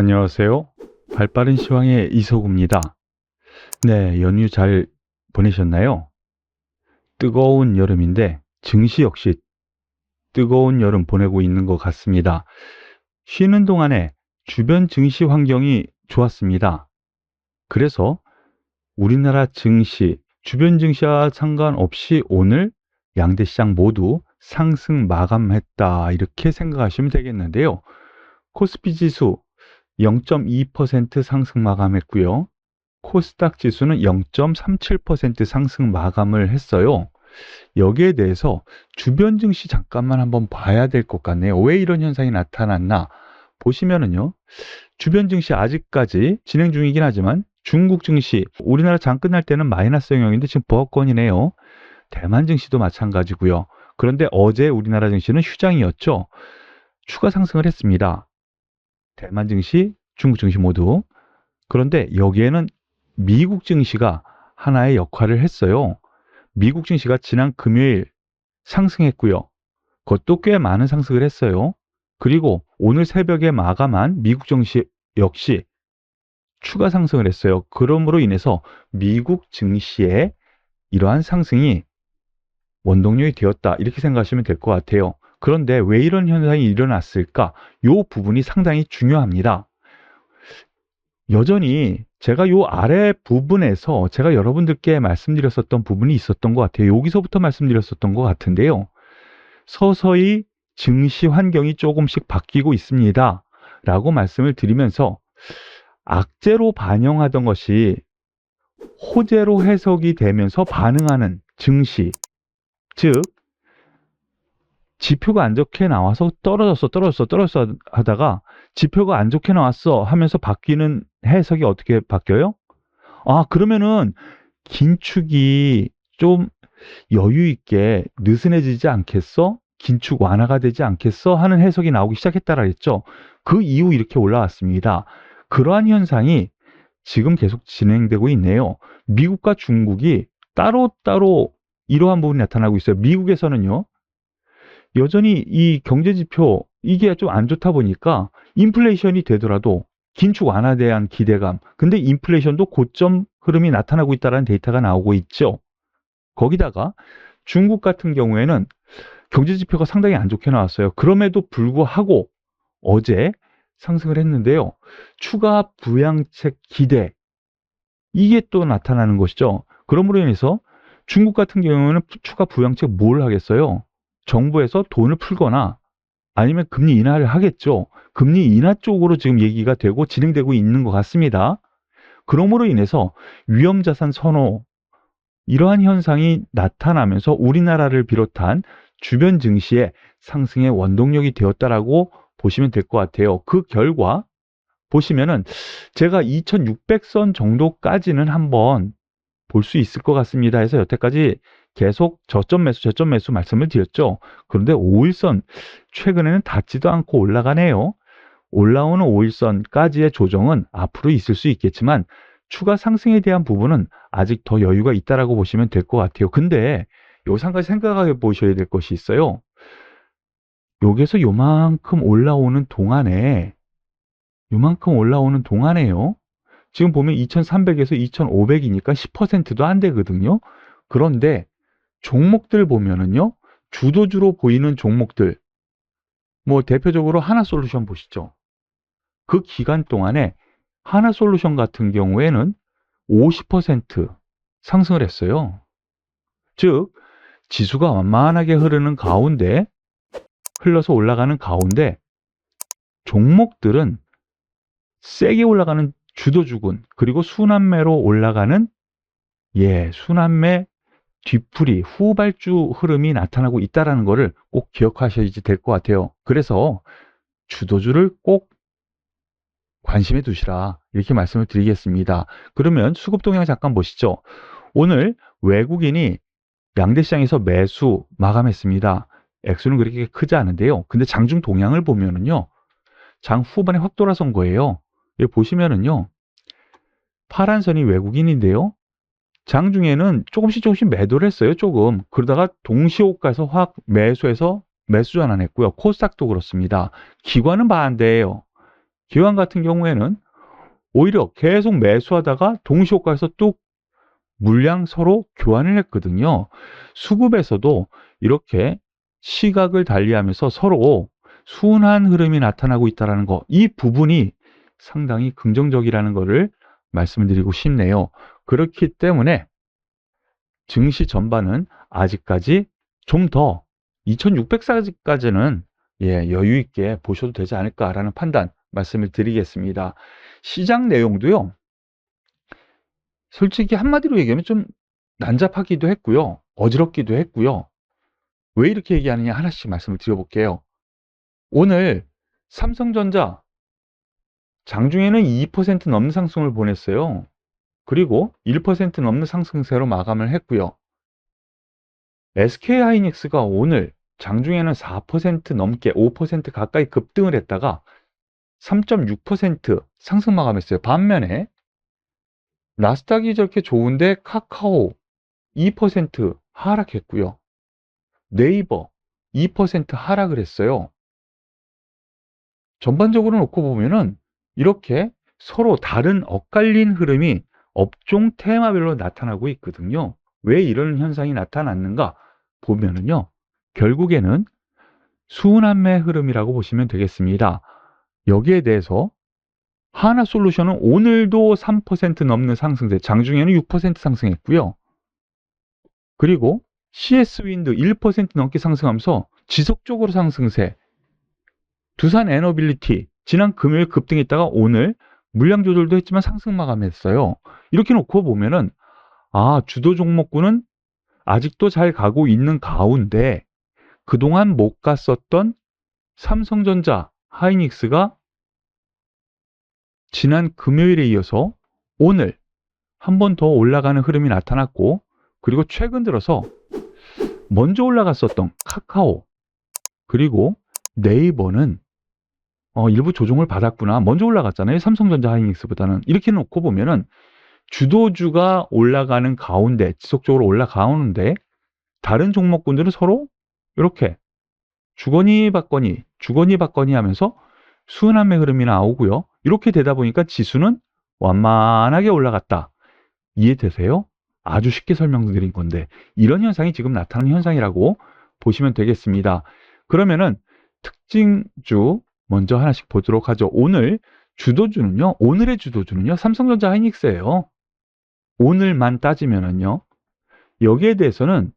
안녕하세요. 발빠른 시황의 이석우입니다. 네, 연휴 잘 보내셨나요? 뜨거운 여름인데 증시 역시 뜨거운 여름 보내고 있는 것 같습니다. 쉬는 동안에 주변 증시 환경이 좋았습니다. 그래서 우리나라 증시, 주변 증시와 상관없이 오늘 양대 시장 모두 상승 마감했다. 이렇게 생각하시면 되겠는데요. 코스피 지수 0.2% 상승 마감했고요. 코스닥 지수는 0.37% 상승 마감을 했어요. 여기에 대해서 주변 증시 잠깐만 한번 봐야 될 것 같네요. 왜 이런 현상이 나타났나? 보시면은요. 주변 증시 아직까지 진행 중이긴 하지만 중국 증시, 우리나라 장 끝날 때는 마이너스 영역인데 지금 버건이네요. 대만 증시도 마찬가지고요. 그런데 어제 우리나라 증시는 휴장이었죠. 추가 상승을 했습니다. 대만 증시, 중국 증시 모두. 그런데 여기에는 미국 증시가 하나의 역할을 했어요. 미국 증시가 지난 금요일 상승했고요. 그것도 꽤 많은 상승을 했어요. 그리고 오늘 새벽에 마감한 미국 증시 역시 추가 상승을 했어요. 그러므로 인해서 미국 증시의 이러한 상승이 원동력이 되었다. 이렇게 생각하시면 될 것 같아요. 그런데 왜 이런 현상이 일어났을까? 요 부분이 상당히 중요합니다. 여전히 제가 요 아래 부분에서 제가 여러분들께 말씀드렸었던 부분이 있었던 것 같아요. 여기서부터 말씀드렸었던 것 같은데요. 서서히 증시 환경이 조금씩 바뀌고 있습니다. 라고 말씀을 드리면서 악재로 반영하던 것이 호재로 해석이 되면서 반응하는 증시. 즉, 지표가 안 좋게 나와서 떨어졌어, 떨어졌어, 떨어졌어 하다가 지표가 안 좋게 나왔어 하면서 바뀌는 해석이 어떻게 바뀌어요? 아, 그러면은 긴축이 좀 여유 있게 느슨해지지 않겠어? 긴축 완화가 되지 않겠어? 하는 해석이 나오기 시작했다라 했죠. 그 이후 이렇게 올라왔습니다. 그러한 현상이 지금 계속 진행되고 있네요. 미국과 중국이 따로따로 이러한 부분이 나타나고 있어요. 미국에서는요. 여전히 이 경제 지표 이게 좀 안 좋다 보니까 인플레이션이 되더라도 긴축 완화에 대한 기대감. 근데 인플레이션도 고점 흐름이 나타나고 있다는 데이터가 나오고 있죠. 거기다가 중국 같은 경우에는 경제 지표가 상당히 안 좋게 나왔어요. 그럼에도 불구하고 어제 상승을 했는데요. 추가 부양책 기대. 이게 또 나타나는 것이죠. 그러므로 인해서 중국 같은 경우에는 추가 부양책 뭘 하겠어요? 정부에서 돈을 풀거나 아니면 금리 인하를 하겠죠. 금리 인하 쪽으로 지금 얘기가 되고 진행되고 있는 것 같습니다. 그러므로 인해서 위험자산 선호 이러한 현상이 나타나면서 우리나라를 비롯한 주변 증시의 상승의 원동력이 되었다라고 보시면 될 것 같아요. 그 결과 보시면은 제가 2600선 정도까지는 한번 볼 수 있을 것 같습니다. 해서 여태까지 계속 저점 매수, 저점 매수 말씀을 드렸죠. 그런데 5일선 최근에는 닿지도 않고 올라가네요. 올라오는 5일선까지의 조정은 앞으로 있을 수 있겠지만 추가 상승에 대한 부분은 아직 더 여유가 있다라고 보시면 될 것 같아요. 근데 요상까지 생각해 보셔야 될 것이 있어요. 여기에서 요만큼 올라오는 동안에 요만큼 올라오는 동안에요. 지금 보면 2300에서 2500이니까 10%도 안 되거든요. 그런데 종목들 보면은요. 주도주로 보이는 종목들 뭐 대표적으로 하나솔루션 보시죠. 그 기간 동안에 하나솔루션 같은 경우에는 50% 상승을 했어요. 즉 지수가 완만하게 흐르는 가운데 흘러서 올라가는 가운데 종목들은 세게 올라가는 주도주군 그리고 순환매로 올라가는 예 순환매 뒤풀이 후발주 흐름이 나타나고 있다라는 것을 꼭 기억하셔야 될것 같아요. 그래서 주도주를 꼭 관심에 두시라 이렇게 말씀을 드리겠습니다. 그러면 수급 동향 잠깐 보시죠. 오늘 외국인이 양대 시장에서 매수 마감했습니다. 액수는 그렇게 크지 않은데요. 근데 장중 동향을 보면은요. 장 후반에 확 돌아선 거예요. 여기 보시면은요. 파란 선이 외국인인데요. 장중에는 조금씩 조금씩 매도를 했어요. 조금. 그러다가 동시호가에서 확 매수해서 매수 전환했고요. 코스닥도 그렇습니다. 기관은 반대예요. 기관 같은 경우에는 오히려 계속 매수하다가 동시효과에서 뚝 물량 서로 교환을 했거든요. 수급에서도 이렇게 시각을 달리하면서 서로 순환 흐름이 나타나고 있다는 거, 이 부분이 상당히 긍정적이라는 것을 말씀을 드리고 싶네요. 그렇기 때문에 증시 전반은 아직까지 좀 더 2600사까지는 예, 여유 있게 보셔도 되지 않을까라는 판단 말씀을 드리겠습니다. 시장 내용도요. 솔직히 한마디로 얘기하면 좀 난잡하기도 했고요. 어지럽기도 했고요. 왜 이렇게 얘기하느냐 하나씩 말씀을 드려볼게요. 오늘 삼성전자 장중에는 2% 넘는 상승을 보냈어요. 그리고 1% 넘는 상승세로 마감을 했고요. SK하이닉스가 오늘 장중에는 4% 넘게 5% 가까이 급등을 했다가 3.6% 상승 마감했어요. 반면에 나스닥이 저렇게 좋은데 카카오 2% 하락했고요. 네이버 2% 하락을 했어요. 전반적으로 놓고 보면은 이렇게 서로 다른 엇갈린 흐름이 업종 테마별로 나타나고 있거든요. 왜 이런 현상이 나타났는가 보면은요. 결국에는 순환매 흐름이라고 보시면 되겠습니다. 여기에 대해서 하나 솔루션은 오늘도 3% 넘는 상승세, 장중에는 6% 상승했고요. 그리고 CS윈드 1% 넘게 상승하면서 지속적으로 상승세, 두산 에너빌리티 지난 금요일 급등했다가 오늘 물량 조절도 했지만 상승 마감했어요. 이렇게 놓고 보면은 아 주도 종목군은 아직도 잘 가고 있는 가운데 그동안 못 갔었던 삼성전자, 하이닉스가 지난 금요일에 이어서 오늘 한 번 더 올라가는 흐름이 나타났고 그리고 최근 들어서 먼저 올라갔었던 카카오 그리고 네이버는 어, 일부 조정을 받았구나. 먼저 올라갔잖아요. 삼성전자 하이닉스보다는. 이렇게 놓고 보면은 주도주가 올라가는 가운데, 지속적으로 올라가오는데, 다른 종목군들은 서로 이렇게 주거니 받거니, 주거니 받거니 하면서 순환매 흐름이 나오고요. 이렇게 되다 보니까 지수는 완만하게 올라갔다. 이해되세요? 아주 쉽게 설명드린 건데, 이런 현상이 지금 나타나는 현상이라고 보시면 되겠습니다. 그러면은 특징주 먼저 하나씩 보도록 하죠. 오늘 주도주는요. 오늘의 주도주는요. 삼성전자 하이닉스예요. 오늘만 따지면은요. 여기에 대해서는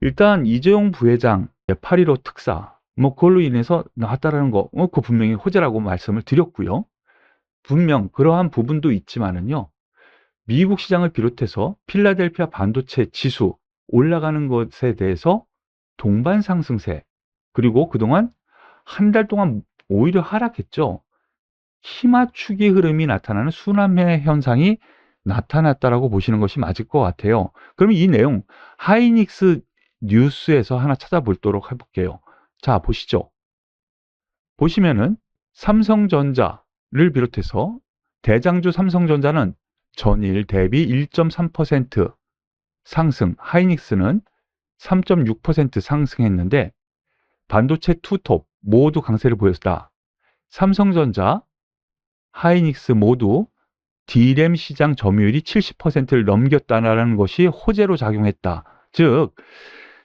일단 이재용 부회장 8.15 특사 뭐 그걸로 인해서 나왔다라는 거, 어, 그 분명히 호재라고 말씀을 드렸고요. 분명 그러한 부분도 있지만은요. 미국 시장을 비롯해서 필라델피아 반도체 지수 올라가는 것에 대해서 동반 상승세 그리고 그동안 한 달 동안 오히려 하락했죠. 희맞추기 흐름이 나타나는 순환매 현상이 나타났다라고 보시는 것이 맞을 것 같아요. 그럼 이 내용 하이닉스 뉴스에서 하나 찾아보도록 해볼게요. 자 보시죠. 보시면은 삼성전자를 비롯해서 대장주 삼성전자는 전일 대비 1.3% 상승, 하이닉스는 3.6% 상승했는데 반도체 투톱 모두 강세를 보였다. 삼성전자, 하이닉스 모두 D램 시장 점유율이 70%를 넘겼다는 것이 호재로 작용했다. 즉,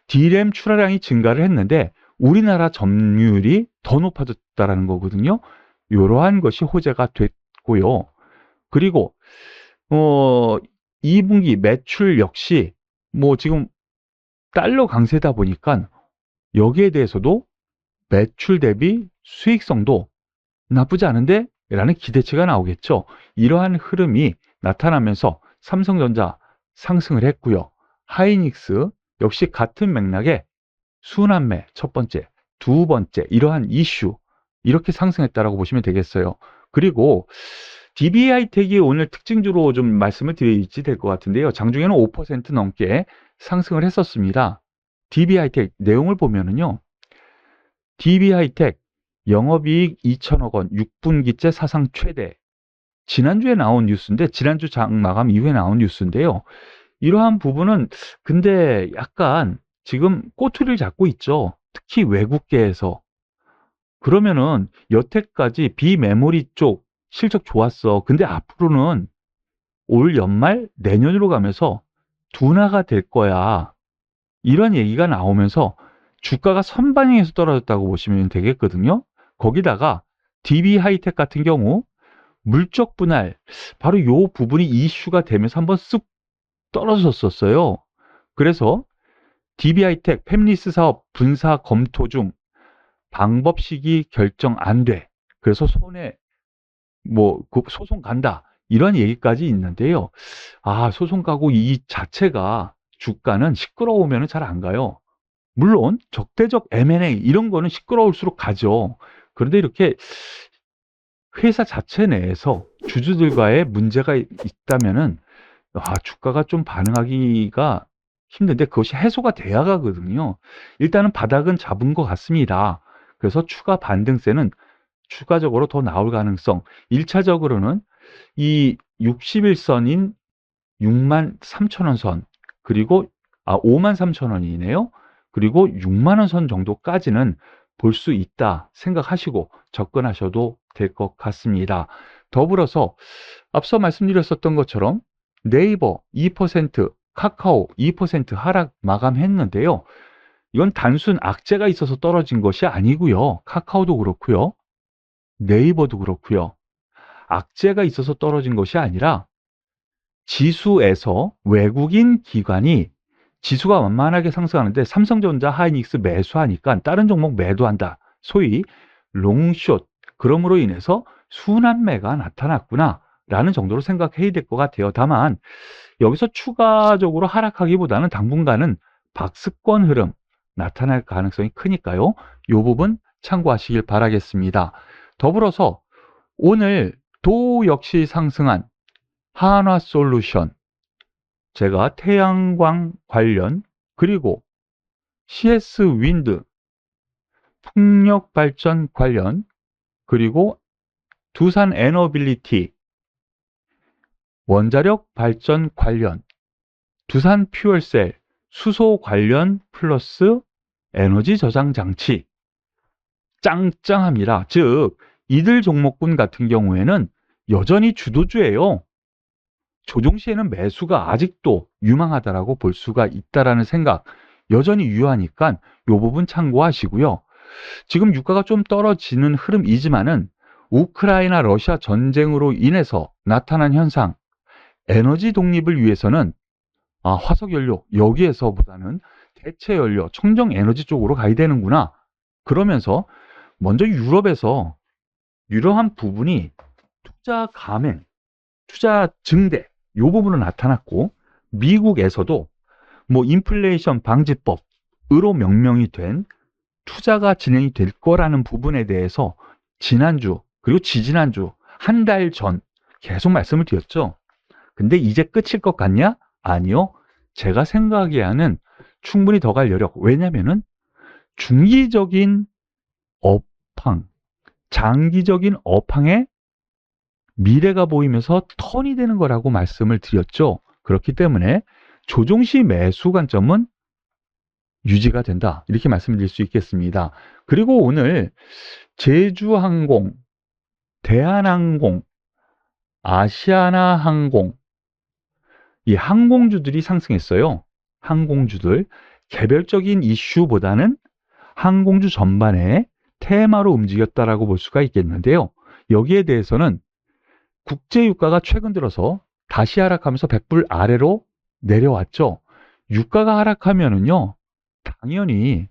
D램 출하량이 증가를 했는데 우리나라 점유율이 더 높아졌다는 거거든요. 이러한 것이 호재가 됐고요. 그리고 어 2분기 매출 역시 뭐 지금 달러 강세다 보니까 여기에 대해서도 매출 대비 수익성도 나쁘지 않은데 라는 기대치가 나오겠죠. 이러한 흐름이 나타나면서 삼성전자 상승을 했고요. 하이닉스 역시 같은 맥락에 순환매 첫 번째, 두 번째 이러한 이슈 이렇게 상승했다라고 보시면 되겠어요. 그리고 DB하이텍이 오늘 특징주로 좀 말씀을 드리지 될 것 같은데요. 장중에는 5% 넘게 상승을 했었습니다. DB하이텍 내용을 보면은요. DB하이텍 영업이익 2천억 원 6분기째 사상 최대 지난주에 나온 뉴스인데 지난주 장 마감 이후에 나온 뉴스인데요. 이러한 부분은 근데 약간 지금 꼬투리를 잡고 있죠. 특히 외국계에서 그러면은 여태까지 비메모리 쪽 실적 좋았어. 근데 앞으로는 올 연말 내년으로 가면서 둔화가 될 거야. 이런 얘기가 나오면서 주가가 선반영해서 떨어졌다고 보시면 되겠거든요. 거기다가 DB 하이텍 같은 경우 물적 분할 바로 요 부분이 이슈가 되면서 한번 쓱 떨어졌었어요. 그래서 DB 하이텍 팹리스 사업 분사 검토 중 방법 시기 결정 안 돼. 그래서 손에 뭐그 소송 간다. 이런 얘기까지 있는데요. 아, 소송 가고 이 자체가 주가는 시끄러우면 잘 안 가요. 물론 적대적 M&A 이런 거는 시끄러울수록 가죠. 그런데 이렇게 회사 자체 내에서 주주들과의 문제가 있다면은 아, 주가가 좀 반응하기가 힘든데 그것이 해소가 돼야 가거든요. 일단은 바닥은 잡은 것 같습니다. 그래서 추가 반등세는 추가적으로 더 나올 가능성. 1차적으로는 이 60일선인 6만 3천 원 선, 그리고 아, 5만 3천 원이네요. 그리고 6만 원 선 정도까지는 볼 수 있다 생각하시고 접근하셔도 될 것 같습니다. 더불어서 앞서 말씀드렸었던 것처럼 네이버 2%, 카카오 2% 하락 마감했는데요. 이건 단순 악재가 있어서 떨어진 것이 아니고요. 카카오도 그렇고요. 네이버도 그렇고요. 악재가 있어서 떨어진 것이 아니라 지수에서 외국인 기관이 지수가 완만하게 상승하는데 삼성전자, 하이닉스 매수하니까 다른 종목 매도한다. 소위 롱숏. 그럼으로 인해서 순환매가 나타났구나. 라는 정도로 생각해야 될 것 같아요. 다만 여기서 추가적으로 하락하기보다는 당분간은 박스권 흐름 나타날 가능성이 크니까요. 이 부분 참고하시길 바라겠습니다. 더불어서 오늘 도 역시 상승한 한화솔루션 제가 태양광 관련 그리고 CS 윈드 풍력 발전 관련 그리고 두산 에너빌리티 원자력 발전 관련 두산 퓨얼셀 수소 관련 플러스 에너지 저장 장치 짱짱합니다. 즉 이들 종목군 같은 경우에는 여전히 주도주예요. 조종 시에는 매수가 아직도 유망하다라고 볼 수가 있다라는 생각 여전히 유효하니까 이 부분 참고하시고요. 지금 유가가 좀 떨어지는 흐름이지만은 우크라이나 러시아 전쟁으로 인해서 나타난 현상 에너지 독립을 위해서는 아, 화석 연료 여기에서보다는 대체 연료 청정 에너지 쪽으로 가야 되는구나. 그러면서 먼저 유럽에서 유러한 부분이 투자 감행, 투자 증대 이 부분은 나타났고 미국에서도 뭐 인플레이션 방지법으로 명명이 된 투자가 진행이 될 거라는 부분에 대해서 지난주 그리고 지지난주 한 달 전 계속 말씀을 드렸죠. 근데 이제 끝일 것 같냐? 아니요. 제가 생각하기에는 충분히 더 갈 여력. 왜냐면은 중기적인 업황, 장기적인 업황에 미래가 보이면서 턴이 되는 거라고 말씀을 드렸죠. 그렇기 때문에 조종시 매수 관점은 유지가 된다. 이렇게 말씀드릴 수 있겠습니다. 그리고 오늘 제주항공, 대한항공, 아시아나항공 이 항공주들이 상승했어요. 항공주들 개별적인 이슈보다는 항공주 전반에 테마로 움직였다라고 볼 수가 있겠는데요. 여기에 대해서는 국제 유가가 최근 들어서 다시 하락하면서 100불 아래로 내려왔죠. 유가가 하락하면은요. 당연히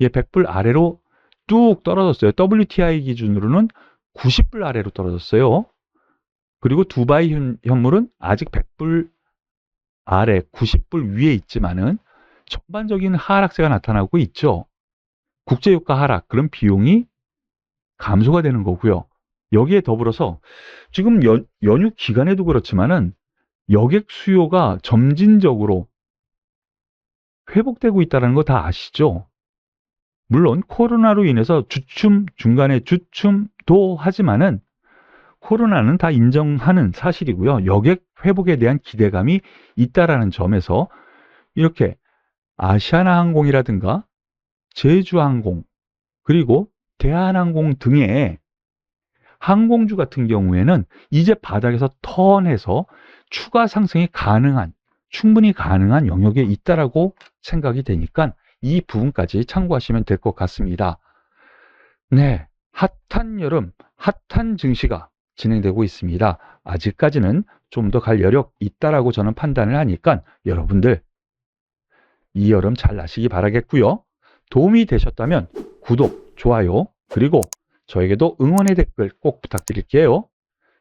예, 100불 아래로 뚝 떨어졌어요. WTI 기준으로는 90불 아래로 떨어졌어요. 그리고 두바이 현, 현물은 아직 100불 아래 90불 위에 있지만은 전반적인 하락세가 나타나고 있죠. 국제유가 하락, 그런 비용이 감소가 되는 거고요. 여기에 더불어서 지금 연, 연휴 기간에도 그렇지만은 여객 수요가 점진적으로 회복되고 있다는 거 다 아시죠? 물론 코로나로 인해서 주춤 중간에 주춤도 하지만은 코로나는 다 인정하는 사실이고요. 여객 회복에 대한 기대감이 있다라는 점에서 이렇게 아시아나 항공이라든가 제주항공 그리고 대한항공 등의 항공주 같은 경우에는 이제 바닥에서 턴해서 추가 상승이 가능한 충분히 가능한 영역에 있다라고 생각이 되니까 이 부분까지 참고하시면 될 것 같습니다. 네, 핫한 여름, 핫한 증시가 진행되고 있습니다. 아직까지는 좀 더 갈 여력 있다라고 저는 판단을 하니까 여러분들 이 여름 잘 나시기 바라겠고요. 도움이 되셨다면 구독, 좋아요, 그리고 저에게도 응원의 댓글 꼭 부탁드릴게요.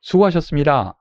수고하셨습니다.